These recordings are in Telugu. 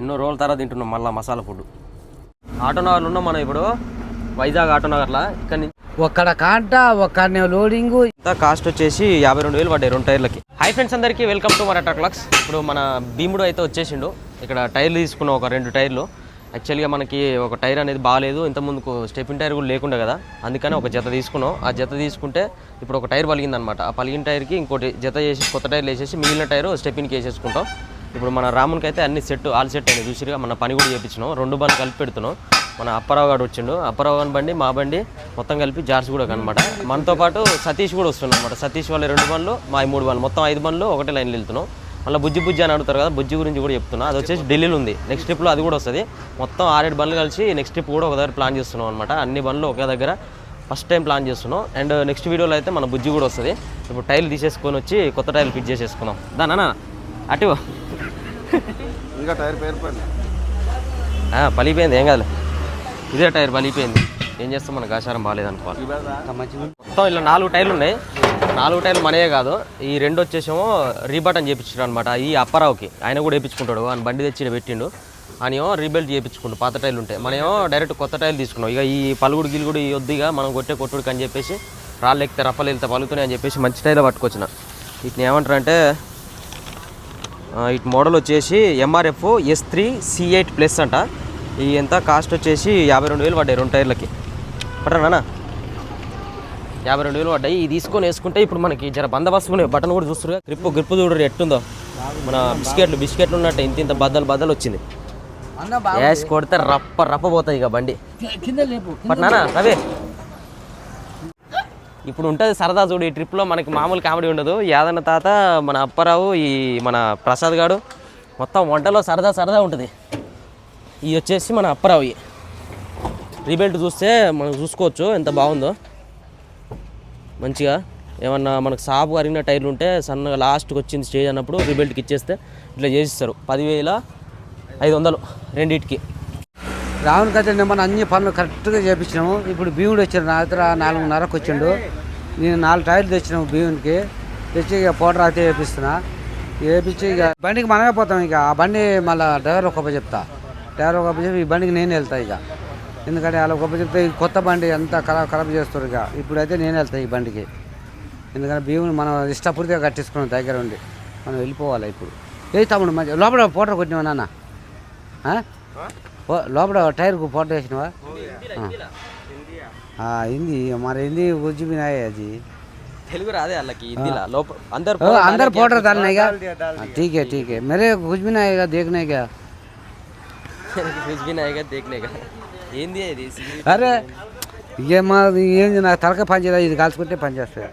ఎన్నో రోజుల తర్వాత తింటున్నాం మళ్ళీ మసాలా ఫుడ్. ఆటోనగర్లో ఉన్నాం మనం ఇప్పుడు. వైజాగ్ ఆటోనగర్లో. ఇక్కడ నుంచి ఒక్కడ కాంట ఒక్కడనే లోడింగు. ఇంత కాస్ట్ వచ్చేసి యాభై రెండు వేలు పడ్డాయి రెండు టైర్లకి. హై ఫ్రెండ్స్ అందరికీ వెల్కమ్ టు మరాఠా క్లాక్స్. ఇప్పుడు మన భీముడు అయితే వచ్చేసిండు. ఇక్కడ టైర్లు తీసుకున్నాం ఒక రెండు టైర్లు. యాక్చువల్గా మనకి ఒక టైర్ అనేది బాగాలేదు. ఇంత ముందుకు స్టెపిన్ టైర్ కూడా లేకుండా కదా. అందుకని ఒక జత తీసుకున్నాం. ఆ జత తీసుకుంటే ఇప్పుడు ఒక టైర్ పలిగిందనమాట. ఆ పలిగిన టైర్కి ఇంకోటి జత చేసి కొత్త టైర్లు వేసేసి మిగిలిన టైర్ స్టెపిన్కి వేసేసుకుంటాం. ఇప్పుడు మన రామునికి అయితే అన్ని సెట్ ఆల్ సెట్ అయినా చూసిరుగా మన పని కూడా చేయించినాం రెండు బండ్లు కలిపి పెడుతున్నాం. మన అప్పారావు గారు వచ్చిండు. అప్పారావు గారి బండి మా బండి మొత్తం కలిపి జార్స్ కూడా అనమాట మనతో పాటు సతీష్ కూడా వస్తున్నాం అనమాట సతీష్ వాళ్ళ రెండు బండ్లు మా ఈ మూడు బండ్లు. మొత్తం ఐదు బండ్లు ఒకటే లైన్లో వెళ్తున్నాం. మళ్ళీ బుజ్జి బుజ్జి అని అడుగుతారు కదా బుజ్జి గురించి కూడా చెప్తున్నా. అది వచ్చేసి ఢిల్లీలో ఉంది. నెక్స్ట్ ట్రిప్లో అది కూడా వస్తుంది. మొత్తం ఆరేడు బండ్లు కలిసి నెక్స్ట్ ట్రిప్ కూడా ఒక దగ్గర ప్లాన్ చేస్తున్నాం అనమాట అన్ని బండ్లు ఒకే దగ్గర ఫస్ట్ టైం ప్లాన్ చేస్తున్నాం. అండ్ నెక్స్ట్ వీడియోలో అయితే మన బుజ్జి కూడా వస్తుంది. ఇప్పుడు టైల్ తీసేసుకొని వచ్చి కొత్త టైల్ ఫిట్ చేసేసుకుందాం. దానా అటు ఇంకా టైర్ పేరు పలిపోయింది ఏం కాదు ఇదే టైర్ పలిపోయింది ఏం చేస్తాం మన? ఆచారం బాగాలేదనుకోవాలి మొత్తం ఇలా నాలుగు టైర్లు ఉన్నాయి. నాలుగు టైర్లు మనయే కాదు. ఈ రెండు వచ్చేసేమో రీబట్ అని చేయించాడు అనమాట ఈ అప్పారావుకి. ఆయన కూడా వేయించుకుంటాడు ఆయన బండి తెచ్చి పెట్టిండు. ఆయన ఏమో రీబెల్ట్ చేయించుకుంటు పాత టైర్లు ఉంటాయి మనమేమో డైరెక్ట్ కొత్త టైర్లు తీసుకున్నాం. ఇక ఈ పలుగుడు గిలుగుడు ఈ వద్దిగా మనం కొట్టే కొట్టుడికి అని చెప్పేసి రాళ్ళు ఎక్కితే రప్పలు వెళ్తే పలుకుతున్నాయి అని చెప్పేసి మంచి టైర్లో పట్టుకొచ్చిన. వీటిని ఏమంటారంటే అంటే ఇటు మోడల్ వచ్చేసి MRF S three C eight plus అంట. ఈ ఎంత కాస్ట్ వచ్చేసి యాభై రెండు వేలు పడ్డాయి రెండు టైర్లకి. పట్టనా యాభై రెండు వేలు పడ్డాయి. ఇది తీసుకొని వేసుకుంటే ఇప్పుడు మనకి జర బందోబస్తుకునే బటన్ కూడా చూస్తారు గ్రిప్ గ్రిప్ చూడరు ఎట్టుందో. మన బిస్కెట్లు బిస్కెట్లు ఉన్నట్టు ఇంత ఇంత బద్దలు బద్దలు వచ్చింది. వేసి కొడితే రప్ప రప్ప పోతుంది ఇక బండి. పట్నానా రవి. ఇప్పుడు ఉంటుంది సరదా చూడు ఈ ట్రిప్లో మనకి మామూలు కామెడీ ఉండదు. యాదన్న తాత మన అప్పారావు ఈ మన ప్రసాద్ గారు మొత్తం వంటలో సరదా సరదా ఉంటుంది. ఇవి వచ్చేసి మన అప్పారావు రీబెల్ట్ చూస్తే మనం చూసుకోవచ్చు ఎంత బాగుందో. మంచిగా ఏమన్నా మనకు సాపు అరిగిన టైర్లు ఉంటే సన్నగా లాస్ట్కి వచ్చింది స్టేజ్ అన్నప్పుడు రీబెల్ట్కి ఇచ్చేస్తే ఇట్లా చేసిస్తారు. పదివేల ఐదు వందలు రెండింటికి. రావుని కథ మనం అన్ని పనులు కరెక్ట్గా చేపించినాము. ఇప్పుడు భీముడు వచ్చాడు రాత్రి నాలుగున్నరకు వచ్చిండు. నేను నాలుగు టైర్లు తెచ్చినాము భీమునికి. తెచ్చి ఇక పౌడర్ అయితే వేపిస్తున్నా. వేపించి ఇక బండికి మనమే పోతాం ఇక. ఆ బండి మళ్ళీ డ్రైవర్ ఒక చెప్తా. డ్రైవర్ ఒక చెప్పి ఈ బండికి నేను వెళ్తా ఇక. ఎందుకంటే వాళ్ళ గొప్ప చెప్తే ఈ కొత్త బండి అంతా ఖరాబ్ ఖరాబ్ చేస్తారు ఇక. ఇప్పుడైతే నేను వెళ్తా ఈ బండికి. ఎందుకంటే భీముని మనం ఇష్టపూర్తిగా కట్టించుకున్నాం దగ్గర ఉండి. మనం వెళ్ళిపోవాలి ఇప్పుడు. ఏ తమ్ముడు మంచి లోపల పౌడర్ కొట్టినా నాన్న? లోపల టైర్కు ఫోటో వేసినవా హిందీ మరి హిందీ గురించి వినాయి అది. తెలుగు రాదే వాళ్ళకి हिंदीला लोप अंदर अंदर पाउडर डालने का ठीक है ठीक ఏంది అరే ఇక మాది ఏంది నాకు తలక పనిచేయదు ఇది కాల్చుకుంటే పనిచేస్తుంది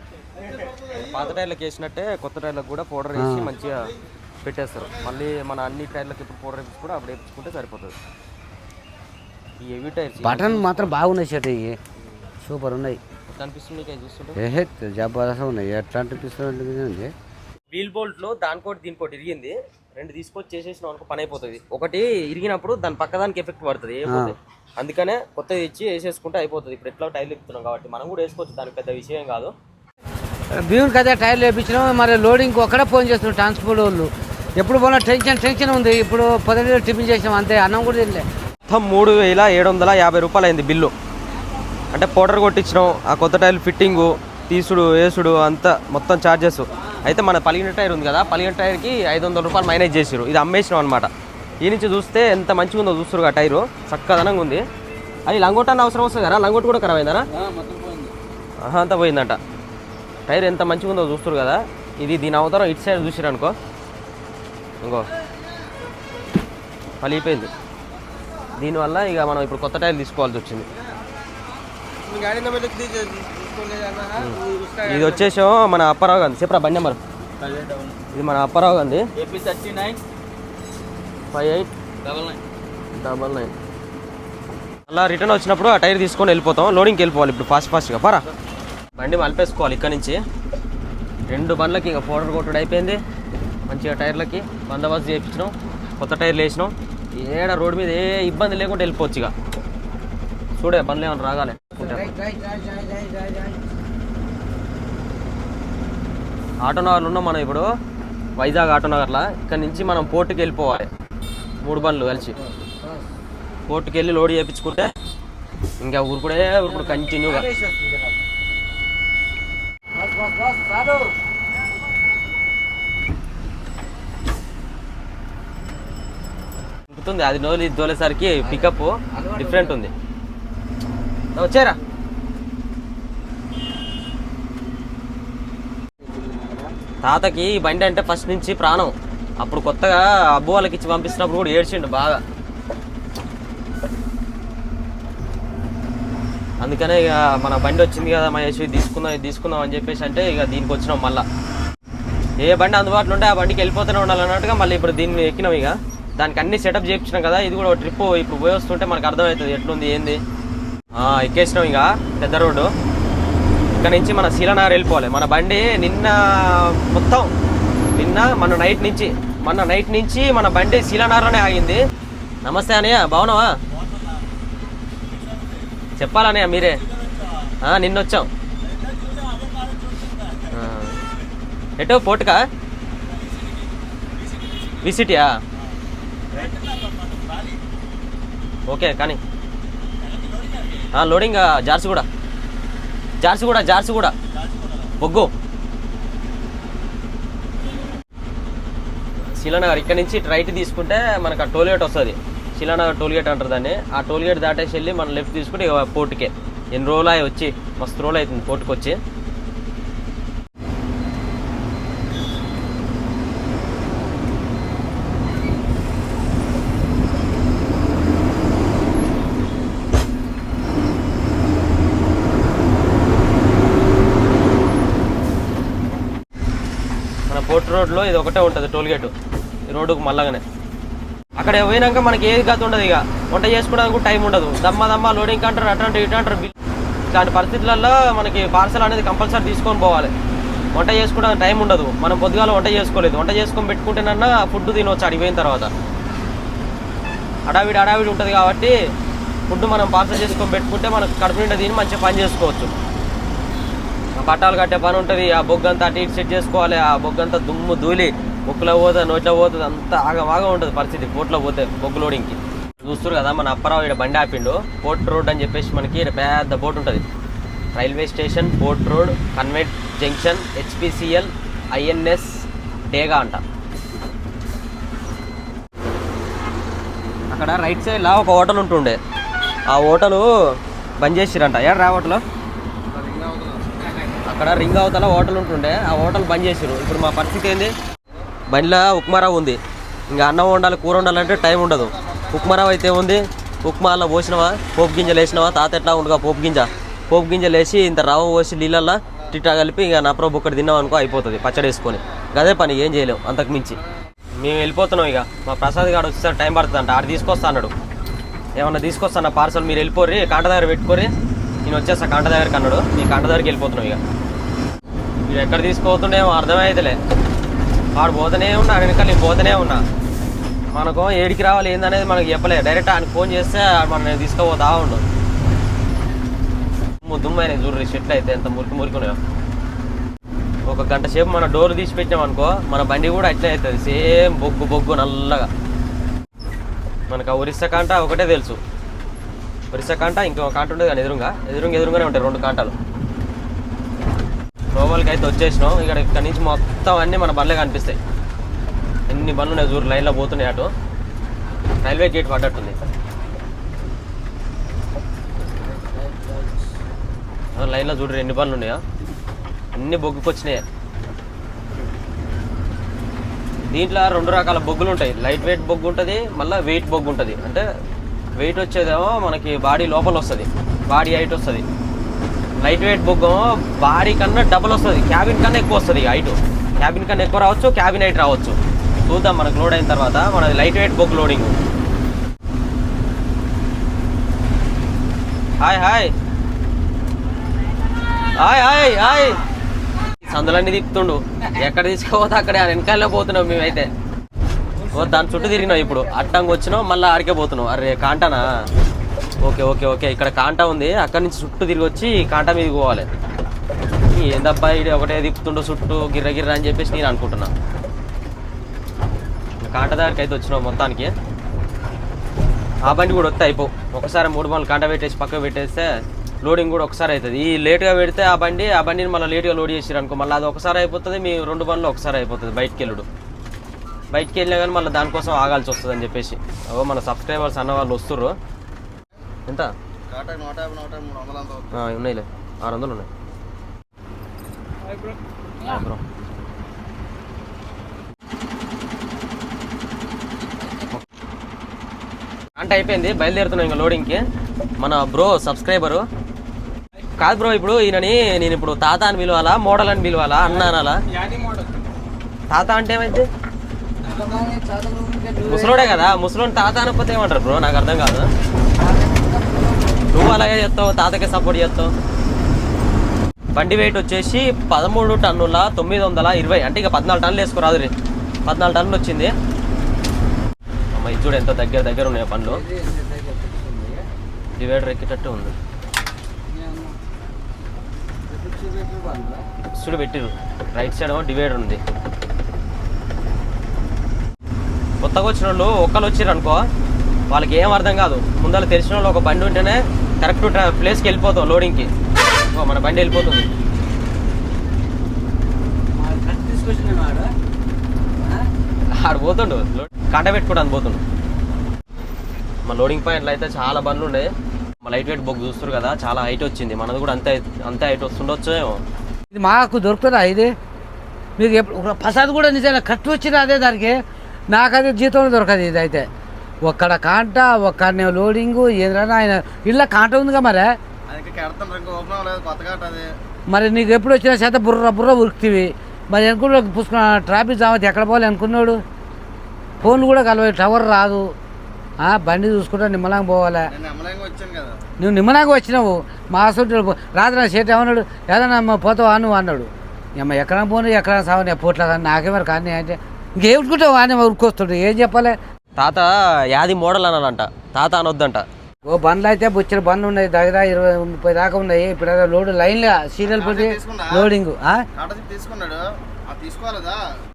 పాత టైర్లకు వేసినట్టే కొత్త టైర్లకు కూడా పౌడర్ వేసి మంచిగా పెట్టేస్తారు. మళ్ళీ మన అన్ని టైర్లకు ఇప్పుడు పౌడర్ వేసి కూడా అప్పుడు వేసుకుంటే సరిపోతుంది. బటన్ మాత్రం బాగున్నాయి షర్ట్ ఇవి. సూపర్ ఉన్నాయి. ఏహే జబర్దస్త్ ఉన్నాయి. ఎట్లా అనిపిస్తుంది వీల్ బోల్ట్లో దానికోటి దీనికోటి ఇరిగింది. రెండు తీసుకొచ్చి చేసేసిన అనుకో పని అయిపోతుంది. ఒకటి ఇరిగినప్పుడు దాని పక్కదానికి ఎఫెక్ట్ పడుతుంది అందుకనే కొత్తది ఇచ్చి వేసేసుకుంటే అయిపోతుంది. ఇప్పుడు ఎట్లా టైర్లు ఎక్కుతున్నాం కాబట్టి మనం కూడా వేసుకోవచ్చు. దానికి పెద్ద విషయం కాదు. భీమునికి అదే టైర్లు వేయించినాం మరి లోడింగ్ ఒక్కడే ఫోన్ చేస్తున్నాం ట్రాన్స్పోర్ట్ వాళ్ళు. ఎప్పుడు పోనా టెన్షన్ టెన్షన్ ఉంది. ఇప్పుడు పొద్దున్న టిఫిన్ చేసాం అంతే. అన్నం కూడా తినలే. మొత్తం మూడు వేల ఏడు వందల యాభై రూపాయలు అయింది బిల్లు. అంటే పౌడర్ కొట్టించడం ఆ కొత్త టైర్ ఫిట్టింగు తీసుడు వేసుడు అంతా మొత్తం ఛార్జెస్ అయితే మన పలిగిన టైర్ ఉంది కదా పలిగిన టైర్కి ఐదు వందల రూపాయలు మైనేజ్ చేసిరు ఇది అమ్మేసినాం అనమాట ఈ నుంచి చూస్తే ఎంత మంచిగా ఉందో చూస్తారు ఆ టైరు. చక్కదనంగా ఉంది. అది లంగోట్ అన్న అవసరం వస్తుంది కదా లంగోట్ కూడా ఖరాబ్ అయిందనా ఆహా, అంతా పోయిందంట. టైర్ ఎంత మంచిగా ఉందో చూస్తారు కదా. ఇది దీని అవతరం ఇటు సైడ్ చూసిరు అనుకో. ఇంకో. పలిగిపోయింది. దీనివల్ల ఇక మనం ఇప్పుడు కొత్త టైర్ తీసుకోవాల్సి వచ్చింది. ఇది వచ్చేసి మన అప్పరావు గాంధీ చెప్పరా బండి నెంబర్? ఇది మన Apparao Gandhi five eight double nine. Double nine. అలా రిటర్న్ వచ్చినప్పుడు ఆ టైర్ తీసుకొని వెళ్ళిపోతాం. లోడింగ్కి వెళ్ళిపోవాలి ఇప్పుడు ఫాస్ట్ ఫాస్ట్గా. పరా. బండి మలిపేసుకోవాలి ఇక్కడ నుంచి. రెండు బండ్లకి ఇంకా పౌడర్ కొట్టడం అయిపోయింది. మంచిగా టైర్లకి బందోబస్తు చేయించినాం. కొత్త టైర్లు వేసినాం. ఏడ రోడ్డు మీద ఏ ఇబ్బంది లేకుండా వెళ్ళిపోవచ్చు ఇక చూడే బండ్లు ఏమైనా రాగాలి ఆటోనగర్లో ఉన్నాం మనం ఇప్పుడు. వైజాగ్ ఆటోనగర్లో ఇక్కడ నుంచి మనం పోర్టుకి వెళ్ళిపోవాలి. మూడు బండ్లు కలిసి. పోర్టుకి వెళ్ళి లోడ్ చేయించుకుంటే ఇంకా ఊరుకుడే ఊరుకుడు కంటిన్యూగా తిప్పుతుంది అది నోలి దోలేసరికి పికప్ డిఫరెంట్ ఉంది. వచ్చారా. తాతకి ఈ బండి అంటే ఫస్ట్ నుంచి ప్రాణం. అప్పుడు కొత్తగా అబ్బు వాళ్ళకి ఇచ్చి పంపిస్తున్నప్పుడు కూడా ఏడ్చిండు బాగా. అందుకనే ఇక మన బండి వచ్చింది కదా మహేష్ తీసుకుందాం ఇది తీసుకుందాం అని చెప్పేసి అంటే ఇక దీనికి వచ్చినాం మళ్ళీ. ఏ బండి అందుబాటులో ఉంటే ఆ బండికి వెళ్ళిపోతూనే ఉండాలి అన్నట్టుగా మళ్ళీ ఇప్పుడు దీన్ని ఎక్కినాం ఇక. దానికి అన్ని సెటప్ చేయించినాం కదా ఇది కూడా ఒక ట్రిప్ ఇప్పుడు పోయి వస్తుంటే మనకు అర్థమవుతుంది ఎట్లుంది ఏంది. ఎక్కేసినాం ఇక పెద్ద రోడ్డు. ఇక్కడ నుంచి మన శీలనగర్ వెళ్ళిపోవాలి. మన బండి నిన్న మొత్తం నిన్న మన నైట్ నుంచి మన నైట్ నుంచి మన బండి శీలనగర్లోనే ఆగింది. నమస్తే అనయ్య బాగున్నావా? చెప్పాలనయ్య మీరే. నిన్న వచ్చాం ఎటో పోటుకా విసిటియా ఓకే కానీ. లోడింగ్ జార్సి కూడా. జార్సి కూడా జార్సి కూడా. బొగ్గు శిలానగర్ ఇక్కడ నుంచి రైట్ తీసుకుంటే మనకు ఆ టోల్గేట్ వస్తుంది. శిలానగర్ టోల్గేట్ అంటారు దాన్ని. ఆ టోల్గేట్ దాటేసి వెళ్ళి మనం లెఫ్ట్ తీసుకుంటే పోర్టుకే. ఎన్ని రోజులు వచ్చి మస్తు రోజులు అవుతుంది పోర్టుకి వచ్చి మన పోర్ట్ రోడ్లో ఇది ఒకటే ఉంటుంది టోల్గేట్ ఈ రోడ్డుకు మల్లగానే అక్కడ పోయినాక మనకి ఏది కాదు ఉండదు ఇక. వంట చేసుకోవడానికి టైం ఉండదు. దమ్మ దమ్మ లోడింగ్ అంటారు అటు ఇటు అంటారు ఇలాంటి పరిస్థితులలో మనకి పార్సల్ అనేది కంపల్సరీ తీసుకొని పోవాలి. వంట చేసుకోవడానికి టైం ఉండదు. మనం పొద్దుగాల వంట చేసుకోలేదు. వంట చేసుకొని పెట్టుకుంటేనన్నా ఫుడ్ తినవచ్చు అడిగిపోయిన తర్వాత. అడావిడి అడావిడి ఉంటుంది కాబట్టి ఫుడ్ మనం పార్సల్ చేసుకొని పెట్టుకుంటే మనకు కడుపు నిండా తిని మంచిగా పని చేసుకోవచ్చు. పట్టాలు కట్టే పని ఉంటుంది. ఆ బొగ్గంతా అటు ఇటు సెట్ చేసుకోవాలి. ఆ బొగ్గంతా దుమ్ము దూలి బొక్కులో పోతుంది నోట్లో పోతుంది అంతా ఆగమాగా ఉంటుంది పరిస్థితి. పోట్లో పోతే బొగ్గు లోడింగ్కి చూస్తారు కదా మన అప్పారావు ఇక్కడ బండి ఆపిండు. పోర్ట్ రోడ్ అని చెప్పేసి మనకి పెద్ద బోట్ ఉంటుంది. Railway station port road convent junction HPCL INS Dega అంట. అక్కడ రైట్ సైడ్లో ఒక హోటల్ ఉంటుండే. ఆ హోటలు బంద్ చేసిరంట. ఏడ రా హోటల్? అక్కడ రింగ్ అవతల హోటల్ ఉంటుండే. ఆ హోటల్ బంద్ చేసారు ఇప్పుడు మా పరిస్థితి ఏంది? బండిలో ఉప్మారావు ఉంది. ఇంకా అన్నం వండాలి కూర వండాలంటే టైం ఉండదు. ఉప్మారావు అయితే ఉంది? ఉప్మాలో పోసినవా? పోపు గింజలు వేసినవా? తాత ఎట్లా ఉండగా పోపు గింజ? పోపు గింజలు వేసి ఇంత రవ్వ పోసి నీళ్ళల్లో టిట్టా కలిపి ఇక ప్రోప్ ఒక్కటి తిన్నాం అనుకో అయిపోతుంది పచ్చడి వేసుకొని. గదే పని ఏం చేయలేం అంతకు మించి. మేము వెళ్ళిపోతున్నాం ఇక. మా ప్రసాద్ గారు వచ్చేసరికి టైం పడుతుంది అంట ఆడు తీసుకొస్తా అన్నాడు. ఏమన్నా తీసుకొస్తాను పార్సల్ మీరు వెళ్ళిపోర్రి కాంట దగ్గర పెట్టుకోరి నేను వచ్చేస్తా కాంట దగ్గరికి అన్నాడు. మీ కాంట దగ్గరికి వెళ్ళిపోతున్నాం ఇక. మీరు ఎక్కడ తీసుకోతుండేమో అర్థమైతలే. వాడు పోతూనే ఉన్నా వెనకాల నేను పోతూనే ఉన్నా. మనకు ఏడికి రావాలి ఏందనేది మనకు చెప్పలేదు డైరెక్ట్ ఆయన ఫోన్ చేస్తే మనం తీసుకుపోతా ఉండు. దుమ్ము దుమ్మైన చూడరు షెట్లు అయితే ఎంత మురికి మురికినాయో. ఒక గంట సేపు మన డోర్ తీసి పెట్టాం అనుకో మన బండి కూడా అట్లే అవుతుంది. సేమ్ బొగ్గు బొగ్గు నల్లగా. మనకు ఆ ఒరిస్సా కాంట ఒకటే తెలుసు. ఒరిస్సా కాంట ఇంకో కాంట ఉండేది కానీ ఎదురుగా. ఎదురుగా ఎదురుగానే ఉంటాయి రెండు కాంటాలు. లోపలికి అయితే వచ్చేసినాం. ఇక్కడ ఇక్కడ నుంచి మొత్తం అన్నీ మన బండ్లే కనిపిస్తాయి. ఎన్ని బండ్లు ఉన్నాయి చూడు లైన్లో పోతున్నాయి అటు. రైల్వే గేట్ పడ్డట్టుంది. లైన్లో చూడు ఎన్ని బండ్లు ఉన్నాయా? అన్ని బొగ్గుకొచ్చినాయి దీంట్లో రెండు రకాల బొగ్గులు ఉంటాయి. లైట్ వెయిట్ బొగ్గు ఉంటుంది మళ్ళీ వెయిట్ బొగ్గు ఉంటుంది. అంటే వెయిట్ వచ్చేదేమో మనకి బాడీ లోపల వస్తుంది. బాడీ హైట్ వస్తుంది. లైట్ వెయిట్ బొగ్గు బాడీ కన్నా డబుల్ వస్తుంది. క్యాబిన్ కన్నా ఎక్కువ వస్తుంది హైట్ క్యాబిన్ కన్నా ఎక్కువ రావచ్చు క్యాబిన్ హైట్ రావచ్చు. చూద్దాం మనకు లోడ్ అయిన తర్వాత మనది లైట్ వెయిట్ బొగ్గు loading hi hi hi hi hi సందులన్నీ తిప్పుతుండు. ఎక్కడ తీసుకుపోతే అక్కడే ఆ వెనకాలే పోతున్నాం మేమైతే. దాని చుట్టూ తిరిగినాం ఇప్పుడు. అట్టంగా వచ్చినాం మళ్ళీ ఆడికే పోతున్నాం. అరే కాంటానా? Okay okay okay. ఇక్కడ కాంటా ఉంది. అక్కడి నుంచి చుట్టూ తిరిగి వచ్చి కాంటా మీదకి పోవాలి. ఏందబ్బా ఇది ఒకటే తిప్పుతుండో చుట్టూ గిర్ర గిర్ర అని చెప్పేసి నేను అనుకుంటున్నా. కాంట దగ్గరికి అయితే వచ్చినావు మొత్తానికి. ఆ బండి కూడా వస్తే అయిపో. ఒకసారి మూడు బండ్లు కాంటా పెట్టేసి పక్కకు పెట్టేస్తే లోడింగ్ కూడా ఒకసారి అవుతుంది. ఈ లేట్గా పెడితే ఆ బండి ఆ బండిని మళ్ళీ లేట్గా లోడ్ చేసారు అనుకో మళ్ళీ అది ఒకసారి అయిపోతుంది మీ రెండు బండ్లు ఒకసారి అయిపోతుంది బయటికి వెళ్ళడు బయటికి వెళ్ళినా కానీ మళ్ళీ దానికోసం ఆగాల్సి వస్తుంది అని చెప్పేసి. ఓ మన సబ్స్క్రైబర్స్ అన్న వాళ్ళు వస్తుర్రు. ఎంత? ఉన్నాయిలే. ఆరు వందలు ఉన్నాయి. అంటే అయిపోయింది బయలుదేరుతున్నాం ఇంకా లోడింగ్కి. మన బ్రో సబ్స్క్రైబరు. కాదు బ్రో ఇప్పుడు ఈయనని నేను ఇప్పుడు తాత అని పిలవాలా మోడల్ అని పిలవాలా అన్న అనాలా? తాత అంటే ఏమైంది? ముసలోడే కదా ముసలోని తాత అనకపోతే ఏమంటారు బ్రో? నాకు అర్థం కాదు. నువ్వు అలాగే చేస్తావు తాతకి సపోర్ట్ చేస్తావు. బండి వెయిట్ వచ్చేసి పదమూడు టన్నుల తొమ్మిది వందల ఇరవై. అంటే ఇక పద్నాలుగు టన్నులు వేసుకురాదు రే పద్నాలుగు టన్నులు వచ్చింది. అమ్మ ఇది చూడు ఎంత దగ్గర దగ్గర ఉన్నాయి పనులు డివైడర్ ఎక్కేటట్టు ఉంది. చూడు పెట్టిరు రైట్ సైడ్ డివైడర్ ఉంది. కొత్తగా వచ్చిన వాళ్ళు ఒక్కరు వచ్చారు అనుకో వాళ్ళకి ఏం అర్థం కాదు. ముందర తెలిసిన వాళ్ళు ఒక బండి ఉంటేనే కరెక్ట్ ప్లేస్కి వెళ్ళిపోతాం లోడింగ్కి. ఓ మన బండి వెళ్ళిపోతుంది. ఆడు పోతుండు. లో- పెట్టుకోవడానికి పోతుండు. మా లోడింగ్ పాయింట్లో అయితే చాలా బండ్లు ఉండే. మా లైట్ వెయిట్ బొగ్ చూస్తారు కదా చాలా హైట్ వచ్చింది. మనది కూడా అంతే అంతే హైట్ వస్తుండొచ్చు ఏమో. ఇది మాకు దొరుకుతుందా ఇది? మీకు ఎప్పుడు ప్రసాద్ కూడా నిజంగా కట్టు వచ్చినా అదే దానికి? నాకు అదే జీతంలో దొరకదు ఇది అయితే. ఒక్కడ కాంట ఒక్కడనే లోడింగు ఏదైనా ఆయన ఇళ్ళ కాంట ఉందిగా మరి? మరి నీకు ఎప్పుడు వచ్చినా చేత బుర్ర బుర్ర ఉరుకుతీవి. మరి అనుకున్న పుష్క ట్రాఫిక్ జామ్ అయితే ఎక్కడ పోవాలి అనుకున్నాడు? ఫోన్లు కూడా కలవాలి టవర్ రాదు. ఆ, బండి చూసుకుంటా నిమ్మలంగా పోవాలి? నువ్వు నిమ్మలాగా వచ్చినావు. మా అసలు రాత్రి నా చేతి ఏమన్నాడు? ఏదన్నా అమ్మ పోతావా నువ్వు అన్నాడు. అమ్మ ఎక్కడ పోను ఎక్కడ సావని పోట్లా కానీ నాకేమరు కానీ అంటే ఇంకేమిట్టుకుంటావు అని ఉరుకొస్తాడు ఏం చెప్పాలి? తాత యాది మోడల్ అనాలంట. తాత అనొద్దంట. ఓ బండ్లు అయితే బుచ్చిన బండ్లు ఉన్నాయి. దగ్గర ఇరవై ముప్పై దాకా ఉన్నాయి. ఇప్పుడు లోడ్ లైన్గా సీరియల్ పెట్టి లోడింగ్.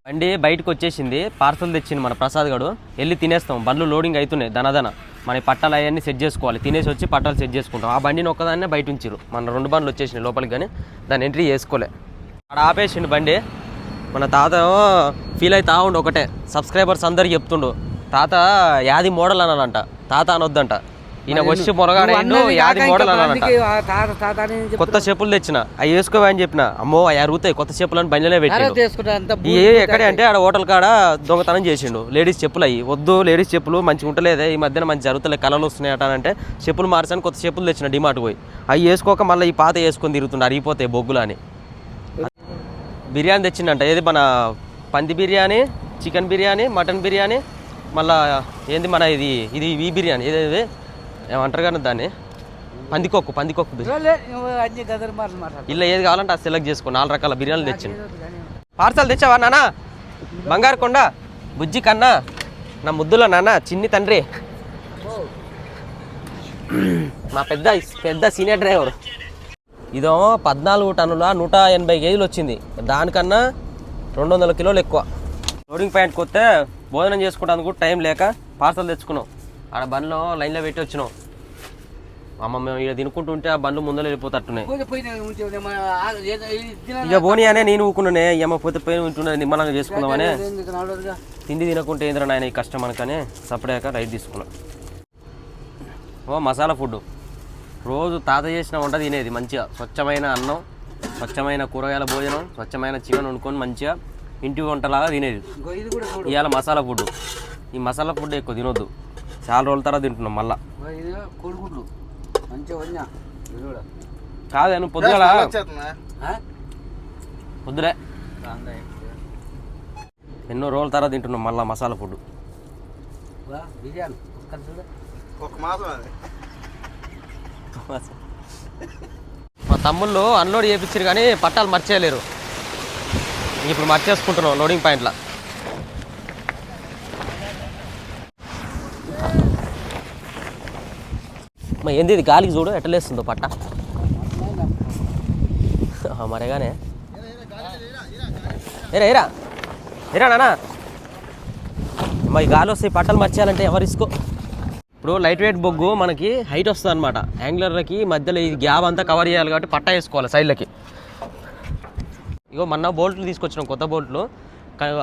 బండి బయటకు వచ్చేసింది. పార్సల్ తెచ్చింది మన ప్రసాద్ గడు. వెళ్ళి తినేస్తాం. బండ్లు లోడింగ్ అవుతున్నాయి దనదన మన పట్టాలు అవన్నీ సెట్ చేసుకోవాలి. తినేసి వచ్చి పట్టాలు సెట్ చేసుకుంటాం. ఆ బండిని ఒక్కదాన్నే బయట ఉంచిరు మన రెండు బండ్లు వచ్చేసినాయి లోపలికి కానీ దాన్ని ఎంట్రీ చేసుకోలే. అక్కడ ఆపేసిండు బండి. మన తాత ఫీల్ అవుతా ఉండు ఒకటే. సబ్స్క్రైబర్స్ అందరికి చెప్తుండు. తాత యాది మోడల్ అనాలంట. తాత అనొద్దంట. ఈయన వచ్చి మొరగాడు యాది మోడల్ కాక అనాలంట. ఇంకా ఆ తాత తాత అని చెప్తున్నావు. కొత్త చెప్పులు తెచ్చిన. అవి వేసుకోవా అని చెప్పిన. అమ్మో అవి అరుగుతాయి. కొత్త చెప్పులు అని అంత ఈ ఎక్కడే అంటే ఆడ హోటల్ కాడ దొంగతనం చేసిండు. లేడీస్ చెప్పులు అయ్యి. వద్దు లేడీస్ చెప్పులు మంచిగా ఉంటలేదే. ఈ మధ్యన మంచి జరుగుతలే. కళలు వస్తున్నాయట అంటే చెప్పులు మార్చాను కొత్త చెప్పులు తెచ్చిన డిమార్ట్ పోయి. అవి వేసుకోక మళ్ళీ ఈ పాత వేసుకొని తిరుగుతుండే. అరిగిపోతాయి బొగ్గులు అని. బిర్యానీ తెచ్చిండంట. ఏది మన పంది బిర్యానీ చికెన్ బిర్యానీ మటన్ బిర్యానీ? మళ్ళా ఏంది మన ఇది ఇది ఈ బిర్యానీ ఏది ఏమంటారు కానీ దాన్ని? పందికొక్కు పందికొక్కు బిర్యానీ. ఇలా ఏది కావాలంటే అది సెలెక్ట్ చేసుకో. నాలుగు రకాల బిర్యానీలు తెచ్చిండు పార్సల్ తెచ్చావా నాన్న? బంగారు కొండ బుజ్జి కన్నా నా ముద్దులో నాన్న చిన్ని తండ్రి. మా పెద్ద పెద్ద సీనియర్ డ్రైవర్ ఇదో పద్నాలుగు టన్నుల నూట ఎనభై కేజీలు వచ్చింది. దానికన్నా రెండు వందల కిలోలు ఎక్కువ. లోడింగ్ పాయింట్కి వస్తే భోజనం చేసుకోవడానికి కూడా టైం లేక పార్సల్ తెచ్చుకున్నాం. ఆడ బండ్లో లైన్లో పెట్టి వచ్చినాం. అమ్మ మేము ఇక్కడ తినుకుంటుంటే ఆ బండ్లు ముందర వెళ్ళిపోతట్టున్నాయి. ఉంటే. ఇక పోనీ అనే నేను ఊకున్నానే అమ్మ పోతే పోయి ఉంటున్నది నిమ్మలంగా చేసుకుందామనే? తిండి తినకుంటే ఏంద్రా నాయన ఈ కష్టం అనకనే సపడాక రైట్ తీసుకున్నా. ఓ మసాలా ఫుడ్ రోజు తాత చేసిన వంట తినేది మంచిగా. స్వచ్ఛమైన అన్నం స్వచ్ఛమైన కూరగాయల భోజనం స్వచ్ఛమైన చికెన్ వండుకొని మంచిగా ఇంటి వంటలాగా తినేది. ఇవాళ మసాలా ఫుడ్ ఈ మసాలా ఫుడ్ ఎక్కువ తినొద్దు. చాలా రోజుల తర్వాత తింటున్నాం మళ్ళా. కాదే నువ్వు పొద్దుగల? పొద్దులే ఎన్నో రోజుల తర్వాత తింటున్నాం మళ్ళా మసాలా ఫుడ్ బిర్యానీ. ఒక మాసం మా తమ్ముళ్ళు అన్లోడ్ చేయించారు కానీ పట్టాలు మర్చేయలేరు. ఇప్పుడు మర్చేసుకుంటున్నాం లోడింగ్ పాయింట్లో మా ఏంది ఇది గాలికి చూడు ఎట్టలేస్తుందో పట్ట. మరేగానే ఏరా ఏరా ఏరా నానా మా ఈ గాలి వస్తే పట్టలు మర్చేయాలంటే ఎవరు ఇసుకో ఇప్పుడు లైట్ వెయిట్ బొగ్గు మనకి హైట్ వస్తుంది అనమాట యాంగ్లర్లకి మధ్యలో ఈ గ్యాప్ అంతా కవర్ చేయాలి కాబట్టి పట్టా వేసుకోవాలి సైడ్లకి ఇగో మొన్న బోల్ట్లు తీసుకొచ్చినాం కొత్త బోల్ట్లు.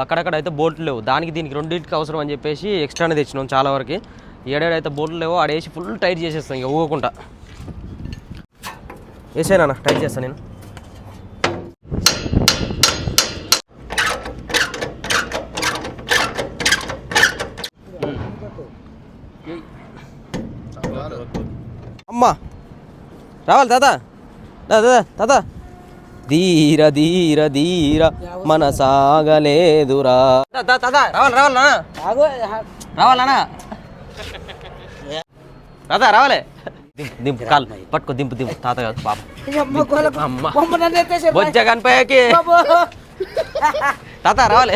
అక్కడక్కడ అయితే బోల్ట్లు లేవు. దానికి దీనికి రెండింటికి అవసరం అని చెప్పేసి ఎక్స్ట్రానే తెచ్చినాం చాలా వరకు. ఏడాడు అయితే బోల్ట్లు లేవు ఆడేసి ఫుల్ టైట్ చేసేస్తాం ఇక ఊగకుండా. వేసేనా టైట్ చేస్తాను నేను. అమ్మా. రావాలి తాత. తాత తాత. ధీర ధీర ధీర మన సాగలేదురా తాత తాత రావాలి రావాలనా రావాలనా రావాలే దింపు కాలు పట్టుకో దింపు దింపు. తాత కాదు బాబు. బొజ్జ కనిపోయాకి తాత రావాలి.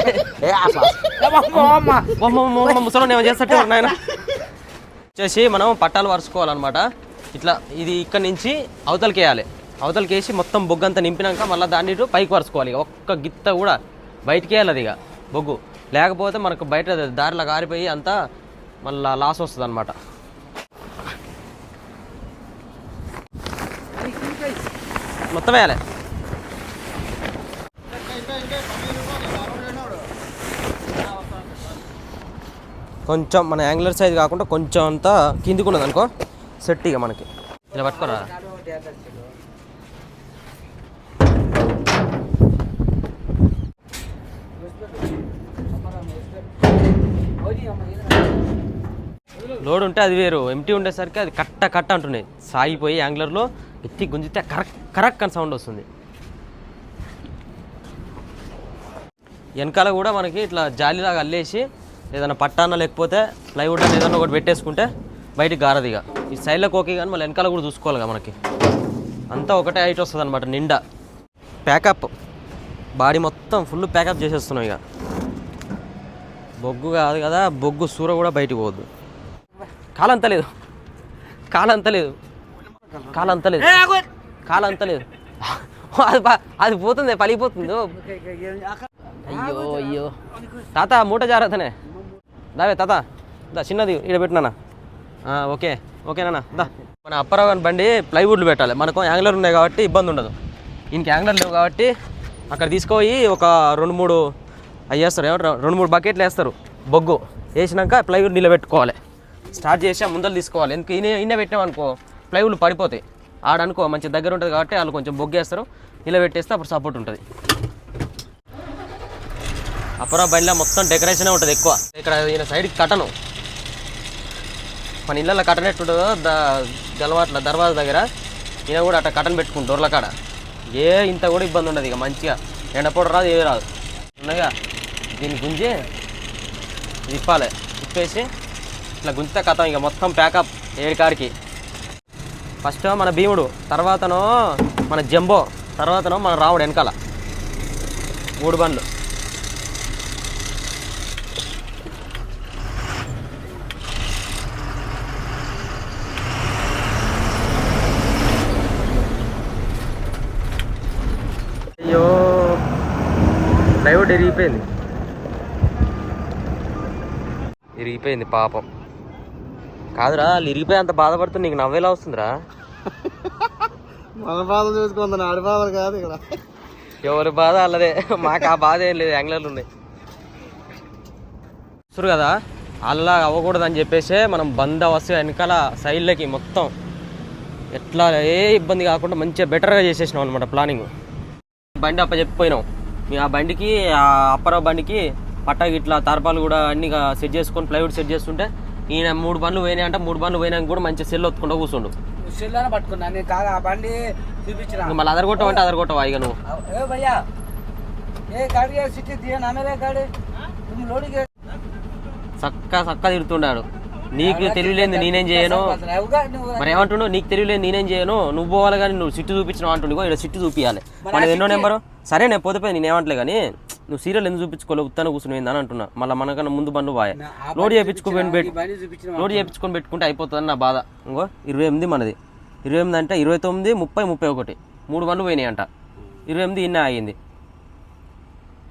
ముసలి ఏమో చేస్తట్టే నాయన? వచ్చేసి మనం పట్టాలు వరుసుకోవాలన్నమాట ఇట్లా ఇది ఇక్కడ నుంచి అవతలకి వేయాలి. అవతలకి వేసి మొత్తం బొగ్గు అంతా నింపినాక మళ్ళీ దాన్ని పైకి పరుచుకోవాలి ఒక్క గిత్త కూడా బయటికి వెళ్ళదు అది ఇక బొగ్గు. లేకపోతే మనకు బయట దారిలో కారిపోయి అంతా మళ్ళీ లాస్ వస్తుంది అనమాట మొత్తం వేయాలి. కొంచెం మన యాంగులర్ సైజ్ కాకుండా కొంచెం అంతా కిందికి ఉన్నది అనుకో సెట్ ఇక మనకి. ఇలా పట్టుకోరా? లోడ్ ఉంటే అది వేరు. ఎంటీ ఉండేసరికి అది కట్ట కట్ట అంటున్నాయి సాగిపోయి యాంగ్లర్లో ఎత్తి గుంజితే కరక్ కరక్ అని సౌండ్ వస్తుంది. వెనకాల కూడా మనకి ఇట్లా జాలిలాగా అల్లేసి ఏదైనా పట్టాన లేకపోతే ప్లైవుడ్ అని ఏదైనా ఒకటి పెట్టేసుకుంటే బయటికి గారదిగా ఈ సైడ్లోకి ఓకే కానీ మళ్ళీ వెనకాల కూడా చూసుకోవాలిగా మనకి. అంతా ఒకటే హైట్ వస్తుంది అనమాట నిండా ప్యాకప్ బాడీ మొత్తం ఫుల్ ప్యాకప్ చేసేస్తున్నాం ఇక. బొగ్గు కాదు కదా బొగ్గు సూర కూడా బయటికి పోవద్దు. కాలంత లేదు. కాలంత లేదు. కాలంత లేదు. కాలంత లేదు. అది అది పోతుంది పలిగిపోతుంది. అయ్యో అయ్యో. తాత మూట జాగ్రత్తనే. దావే తాత. దా చిన్నది ఇక్కడ పెట్టినా ఓకే ఓకేనా దా. మన అప్పారావు గారి బండి ప్లైవుడ్లు పెట్టాలి. మనకు యాంగ్లర్ ఉన్నాయి కాబట్టి ఇబ్బంది ఉండదు. ఇంక యాంగ్లర్ లేవు కాబట్టి అక్కడ తీసుకుపోయి ఒక రెండు మూడు అవి వేస్తారు. ఎవరు రెండు మూడు బకెట్లు వేస్తారు. బొగ్గు వేసినాక ప్లైవుడ్ నిలబెట్టుకోవాలి. స్టార్ట్ చేసి ముందర తీసుకోవాలి. ఎందుకు? ఈయన ఇన్నే పెట్టామనుకో ప్లైవుడ్లు పడిపోతాయి. ఆడనుకో మంచి దగ్గర ఉంటుంది కాబట్టి వాళ్ళు కొంచెం బొగ్గు వేస్తారు. నిలబెట్టేస్తే అప్పుడు సపోర్ట్ ఉంటుంది. అపరా బండిలో మొత్తం డెకరేషనే ఉంటుంది ఎక్కువ. ఇక్కడ ఈయన సైడ్కి కటను మన ఇళ్ళల్లో కటన్ ఎట్టుంటుందో ద గలవాట్ల దర్వాజ దగ్గర ఈయన కూడా అట్లా కటన్ పెట్టుకుంటారు డోర్ల కాడ. ఏ ఇంత కూడా ఇబ్బంది ఉండదు ఇక మంచిగా. ఎండపొడ రాదు ఏ రాదు. ఉన్నాయిగా దీన్ని గుంజి తిప్పాలి తిప్పేసి ఇట్లా గుంజితే కథం ఇక మొత్తం ప్యాకప్ ఏడు ఫస్ట్ మన భీముడు తర్వాతనో మన జంబో తర్వాతనో మన రాముడు వెనకాల. మూడు బండ్లు. అయ్యో ప్లైవుడ్ ఇరిగిపోయింది ఇరిగిపోయింది పాపం. కాదురా వాళ్ళు ఇరిగిపోయి అంత బాధపడుతుంది నీకు నవ్వేలా వస్తుందిరా? మన బాధలు చూసుకుందాం ఆడి బాధలు కాదు ఇక్కడ. ఎవరి బాధ అల్లదే. మాకు ఆ బాధ ఏం లేదు యాంగ్లర్లు ఉన్నాయి. చూరు కదా అల్లా అవ్వకూడదని చెప్పేసి మనం బందోబస్తు వెనకాల సైడ్లకి మొత్తం ఎట్లా ఏ ఇబ్బంది కాకుండా మంచిగా బెటర్గా చేసేసినాం అనమాట ప్లానింగ్ బండి అప్ప చెప్పిపోయినాం ఆ బండికి ఆ అప్పరావు బండికి పట్టా ఇట్లా తర్పాలు కూడా అన్ని సెట్ చేసుకొని ప్లైవుడ్ సెట్ చేస్తుంటే ఈయన మూడు బండ్లు పోయినాయి అంటే మూడు బండ్లు పోయినాక కూడా మంచి సెల్ ఒత్తుకుంటూ కూర్చుండు. మళ్ళీ అదర్ కొట్టవు అంటే అదర్ కొట్టవు ఇక నువ్వు? ఏ భయ్యా ఏ నీకు తెలియలేదు నేనేం చేయను. మరి ఏమంటున్నావు నీకు తెలియలేదు నేనేం చేయను. నువ్వు పోవాలి కానీ నువ్వు సిట్టు చూపించినావు అంటుండో. ఇక్కడ సిట్టు చూపించాలి మన ఎన్నో నెంబరు? సరే నేను పోతే నేను ఏమంటలే కానీ నువ్వు సీరియల్ ఎందుకు చూపించుకోలేవు? ఉత్తాన కూర్చుని అని అంటున్నా. మళ్ళీ మనకన్నా ముందు బండ్లు బాయ్ లోడ్ చేయించుకొని పెట్టు బండి లోడ్ చేయించుకొని పెట్టుకుంటే అయిపోతుంది నా బాధ. ఇంకో ఇరవై ఎనిమిది మనది. ఇరవై ఎనిమిది అంటే ఇరవై తొమ్మిది ముప్పై ముప్పై ఒకటి. మూడు బండ్లు పోయినాయి అంట ఇరవై ఎనిమిది ఇన్నే అయ్యింది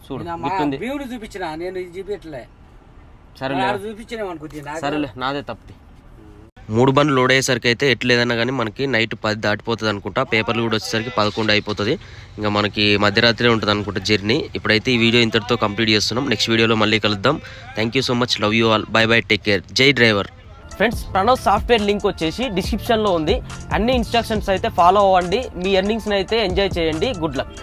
చూడు గుర్తుంది. భీముడు చూపించిన? నేను ఇది చూపించలే. సరేలే. సరేలే నాదే తప్పితే మూడు బండ్లు లోడ్ అయ్యేసరికి అయితే ఎట్లు లేదన్నా కానీ మనకి నైట్ పది దాటిపోతుంది అనుకుంటా. పేపర్లు కూడా వచ్చేసరికి పదకొండు అయిపోతుంది. ఇంకా మనకి మధ్యరాత్రి ఉంటుంది అనుకుంటా జర్నీ. ఇప్పుడైతే ఈ వీడియో ఇంతటితో కంప్లీట్ చేస్తున్నాం. నెక్స్ట్ వీడియోలో మళ్ళీ కలుద్దాం. Thank you so much love you all bye bye take care జై driver friends Pranav software link వచ్చేసి డిస్క్రిప్షన్లో ఉంది. అన్ని ఇన్స్ట్రక్షన్స్ అయితే ఫాలో అవ్వండి. మీ ఎర్నింగ్స్ని అయితే ఎంజాయ్ చేయండి. Good luck